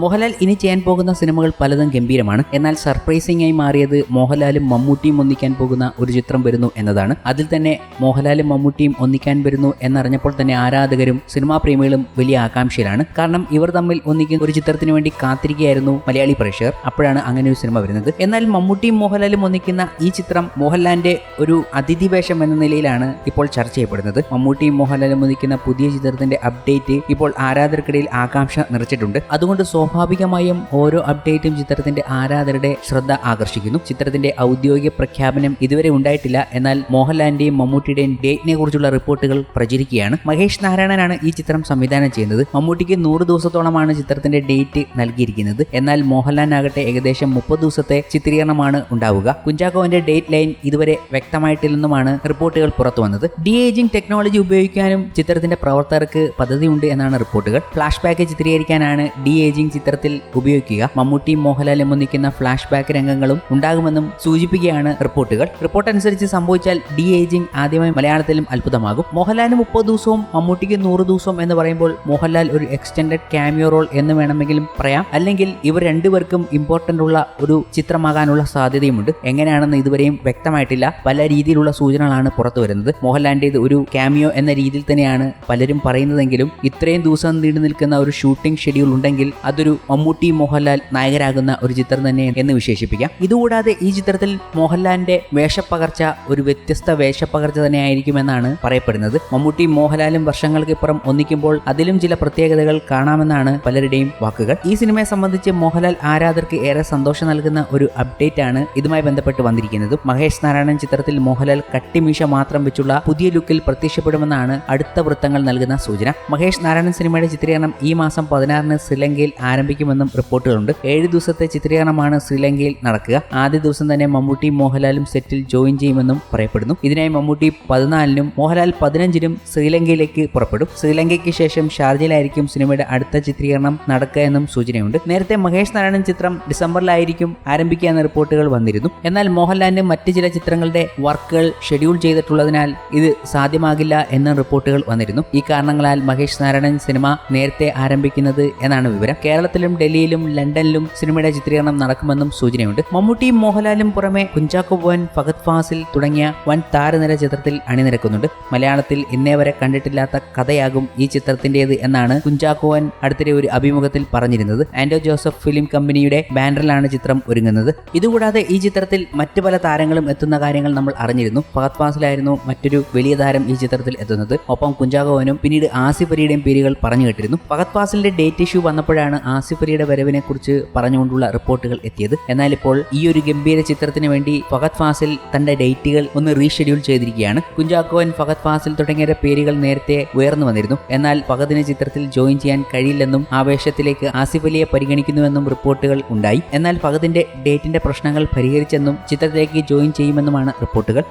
മോഹൻലാൽ ഇനി ചെയ്യാൻ പോകുന്ന സിനിമകൾ പലതും ഗംഭീരമാണ്. എന്നാൽ സർപ്രൈസിംഗ് ആയി മാറിയത് മോഹൻലാലും മമ്മൂട്ടിയും ഒന്നിക്കാൻ പോകുന്ന ഒരു ചിത്രം വരുന്നു എന്നതാണ്. അതിൽ തന്നെ മോഹൻലാലും മമ്മൂട്ടിയും ഒന്നിക്കാൻ വരുന്നു എന്നറിഞ്ഞപ്പോൾ തന്നെ ആരാധകരും സിനിമാ പ്രേമികളും വലിയ ആകാംക്ഷയിലാണ്. കാരണം ഇവർ തമ്മിൽ ഒന്നിക്കുന്ന ഒരു ചിത്രത്തിന് വേണ്ടി കാത്തിരിക്കുകയായിരുന്നു മലയാളി പ്രേക്ഷകർ. അപ്പോഴാണ് അങ്ങനെ ഒരു സിനിമ വരുന്നത്. എന്നാൽ മമ്മൂട്ടിയും മോഹൻലാലും ഒന്നിക്കുന്ന ഈ ചിത്രം മോഹൻലാലിന്റെ ഒരു അതിഥി വേഷം എന്ന നിലയിലാണ് ഇപ്പോൾ ചർച്ച ചെയ്യപ്പെടുന്നത്. മമ്മൂട്ടിയും മോഹൻലാലും ഒന്നിക്കുന്ന പുതിയ ചിത്രത്തിന്റെ അപ്ഡേറ്റ് ഇപ്പോൾ ആരാധകർക്കിടയിൽ ആകാംക്ഷ നിറച്ചിട്ടുണ്ട്. അതുകൊണ്ട് സ്വാഭാവികമായും ഓരോ അപ്ഡേറ്റും ചിത്രത്തിന്റെ ആരാധകരുടെ ശ്രദ്ധ ആകർഷിക്കുന്നു. ചിത്രത്തിന്റെ ഔദ്യോഗിക പ്രഖ്യാപനം ഇതുവരെ ഉണ്ടായിട്ടില്ല. എന്നാൽ മോഹൻലാലിന്റെയും മമ്മൂട്ടിയുടെയും ഡേറ്റിനെ കുറിച്ചുള്ള റിപ്പോർട്ടുകൾ പ്രചരിക്കുകയാണ്. മഹേഷ് നാരായണനാണ് ഈ ചിത്രം സംവിധാനം ചെയ്യുന്നത്. മമ്മൂട്ടിക്ക് നൂറ് ദിവസത്തോളമാണ് ചിത്രത്തിന്റെ ഡേറ്റ് നൽകിയിരിക്കുന്നത്. എന്നാൽ മോഹൻലാലിനാകട്ടെ ഏകദേശം മുപ്പത് ദിവസത്തെ ചിത്രീകരണമാണ് ഉണ്ടാവുക. കുഞ്ചാക്കോവിന്റെ ഡേറ്റ് ലൈൻ ഇതുവരെ വ്യക്തമായിട്ടില്ലെന്നുമാണ് റിപ്പോർട്ടുകൾ പുറത്തു വന്നത്. ഡി ഏജിംഗ് ടെക്നോളജി ഉപയോഗിക്കാനും ചിത്രത്തിന്റെ പ്രവർത്തകർക്ക് പദ്ധതിയുണ്ട് എന്നാണ് റിപ്പോർട്ടുകൾ. ഫ്ലാഷ് ബാക്ക് ചിത്രീകരിക്കാനാണ് ഡി ഏജിംഗ് ചിത്രത്തിൽ ഉപയോഗിക്കുക. മമ്മൂട്ടിയും മോഹൻലാലും ഒന്നിക്കുന്ന ഫ്ലാഷ് ബാക്ക് രംഗങ്ങളും ഉണ്ടാകുമെന്നും സൂചിപ്പിക്കുകയാണ് റിപ്പോർട്ടുകൾ. റിപ്പോർട്ട് അനുസരിച്ച് സംഭവിച്ചാൽ ഡി ഏജിംഗ് ആദ്യമായി മലയാളത്തിലും അത്ഭുതമാകും. മോഹൻലാലിന് മുപ്പത് ദിവസവും മമ്മൂട്ടിക്ക് നൂറ് ദിവസവും എന്ന് പറയുമ്പോൾ മോഹൻലാൽ ഒരു എക്സ്റ്റൻഡഡ് ക്യാമിയോ റോൾ എന്ന് വേണമെങ്കിലും പറയാം. അല്ലെങ്കിൽ ഇവർ രണ്ടുപേർക്കും ഇമ്പോർട്ടന്റ് ഉള്ള ഒരു ചിത്രമാകാനുള്ള സാധ്യതയുമുണ്ട്. എങ്ങനെയാണെന്ന് ഇതുവരെയും വ്യക്തമായിട്ടില്ല. പല രീതിയിലുള്ള സൂചനകളാണ് പുറത്തു വരുന്നത്. മോഹൻലാലിന്റെത് ഒരു ക്യാമിയോ എന്ന രീതിയിൽ തന്നെയാണ് പലരും പറയുന്നതെങ്കിലും ഇത്രയും ദിവസം നീണ്ടു നിൽക്കുന്ന ഒരു ഷൂട്ടിംഗ് ഷെഡ്യൂൾ ഉണ്ടെങ്കിൽ അതൊരു മമ്മൂട്ടി മോഹൻലാൽ നായകരാകുന്ന ഒരു ചിത്രം തന്നെ എന്ന് വിശേഷിപ്പിക്കാം. ഇതുകൂടാതെ ഈ ചിത്രത്തിൽ മോഹൻലാലിന്റെ വേഷപ്പകർച്ച ഒരു വ്യത്യസ്ത വേഷപ്പകർച്ച തന്നെയായിരിക്കുമെന്നാണ് പറയപ്പെടുന്നത്. മമ്മൂട്ടി മോഹൻലാലും വർഷങ്ങൾക്ക് ഇപ്പുറം ഒന്നിക്കുമ്പോൾ അതിലും ചില പ്രത്യേകതകൾ കാണാമെന്നാണ് പലരുടെയും വാക്കുകൾ. ഈ സിനിമയെ സംബന്ധിച്ച് മോഹൻലാൽ ആരാധകർക്ക് ഏറെ സന്തോഷം നൽകുന്ന ഒരു അപ്ഡേറ്റ് ആണ് ഇതുമായി ബന്ധപ്പെട്ട് വന്നിരിക്കുന്നത്. മഹേഷ് നാരായണൻ ചിത്രത്തിൽ മോഹൻലാൽ കട്ടിമീശ മാത്രം വെച്ചുള്ള പുതിയ ലുക്കിൽ പ്രത്യക്ഷപ്പെടുമെന്നാണ് അടുത്ത വൃത്തങ്ങൾ നൽകുന്ന സൂചന. മഹേഷ് നാരായണൻ സിനിമയുടെ ചിത്രീകരണം ഈ മാസം പതിനാറിന് ശ്രീലങ്കയിൽ ആരംഭിക്കുമെന്നും റിപ്പോർട്ടുകളുണ്ട്. ഏഴ് ദിവസത്തെ ചിത്രീകരണമാണ് ശ്രീലങ്കയിൽ നടക്കുക. ആദ്യ ദിവസം തന്നെ മമ്മൂട്ടി മോഹൻലാലും സെറ്റിൽ ജോയിൻ ചെയ്യുമെന്നും പറയപ്പെടുന്നു. ഇതിനായി മമ്മൂട്ടി പതിനാലിനും മോഹൻലാൽ പതിനഞ്ചിനും ശ്രീലങ്കയിലേക്ക് പുറപ്പെടും. ശ്രീലങ്കയ്ക്ക് ശേഷം ഷാർജയിലായിരിക്കും സിനിമയുടെ അടുത്ത ചിത്രീകരണം നടക്കുക എന്നും സൂചനയുണ്ട്. നേരത്തെ മഹേഷ് നാരായണൻ ചിത്രം ഡിസംബറിലായിരിക്കും ആരംഭിക്കുക എന്ന റിപ്പോർട്ടുകൾ വന്നിരുന്നു. എന്നാൽ മോഹൻലാലിന്റെ മറ്റ് ചില ചിത്രങ്ങളുടെ വർക്കുകൾ ഷെഡ്യൂൾ ചെയ്തിട്ടുള്ളതിനാൽ ഇത് സാധ്യമാകില്ല എന്ന റിപ്പോർട്ടുകൾ വന്നിരുന്നു. ഈ കാരണങ്ങളാൽ മഹേഷ് നാരായണൻ സിനിമ നേരത്തെ ആരംഭിക്കുന്നത് എന്നാണ് വിവരം. കേരളത്തിലും ഡൽഹിയിലും ലണ്ടനിലും സിനിമയുടെ ചിത്രീകരണം നടക്കുമെന്നും സൂചനയുണ്ട്. മമ്മൂട്ടിയും മോഹൻലാലും പുറമെ കുഞ്ചാക്കോ ഫഹദ് ഫാസിൽ തുടങ്ങിയ വൻ താരനിര ചിത്രത്തിൽ അണിനിരക്കുന്നുണ്ട്. മലയാളത്തിൽ ഇന്നേ വരെ കണ്ടിട്ടില്ലാത്ത കഥയാകും ഈ ചിത്രത്തിന്റേത് എന്നാണ് കുഞ്ചാക്കോവൻ അടുത്തിടെ ഒരു അഭിമുഖത്തിൽ പറഞ്ഞിരുന്നത്. ആൻഡോ ജോസഫ് ഫിലിം കമ്പനിയുടെ ബാനറിലാണ് ചിത്രം ഒരുങ്ങുന്നത്. ഇതുകൂടാതെ ഈ ചിത്രത്തിൽ മറ്റു പല താരങ്ങളും എത്തുന്ന കാര്യങ്ങൾ നമ്മൾ അറിഞ്ഞിരുന്നു. ഫഹദ് ഫാസിലായിരുന്നു മറ്റൊരു വലിയ താരം ഈ ചിത്രത്തിൽ എത്തുന്നത്. ഒപ്പം കുഞ്ചാക്കോവനും പിന്നീട് ആസിഫ് അലിയുടെയും പേരുകൾ പറഞ്ഞു കേട്ടിരുന്നു. ഫഹദ് ഫാസിലിന്റെ ഡേറ്റ് ഇഷ്യൂ വന്നപ്പോഴാണ് ആസിഫ് അലിയുടെ വരവിനെ കുറിച്ച് പറഞ്ഞുകൊണ്ടുള്ള റിപ്പോർട്ടുകൾ എത്തിയത്. എന്നാൽ ഇപ്പോൾ ഈ ഒരു ഗംഭീര ചിത്രത്തിന് വേണ്ടി ഫഹദ് ഫാസിൽ തന്റെ ഡേറ്റുകൾ ഒന്ന് റീഷെഡ്യൂൾ ചെയ്തിരിക്കുകയാണ്. കുഞ്ചാക്കോൻ ഫഹദ് ഫാസിൽ തുടങ്ങിയ പേരുകൾ നേരത്തെ ഉയർന്നു വന്നിരുന്നു. എന്നാൽ ഫഹദിന് ചിത്രത്തിൽ ജോയിൻ ചെയ്യാൻ കഴിയില്ലെന്നും ആവേശത്തിലേക്ക് ആസിഫ് അലിയെ പരിഗണിക്കുന്നുവെന്നും റിപ്പോർട്ടുകൾ ഉണ്ടായി. എന്നാൽ ഫഹദിന്റെ ഡേറ്റിന്റെ പ്രശ്നങ്ങൾ പരിഹരിച്ചെന്നും ചിത്രത്തിലേക്ക് ജോയിൻ ചെയ്യുമെന്നുമാണ് റിപ്പോർട്ടുകൾ.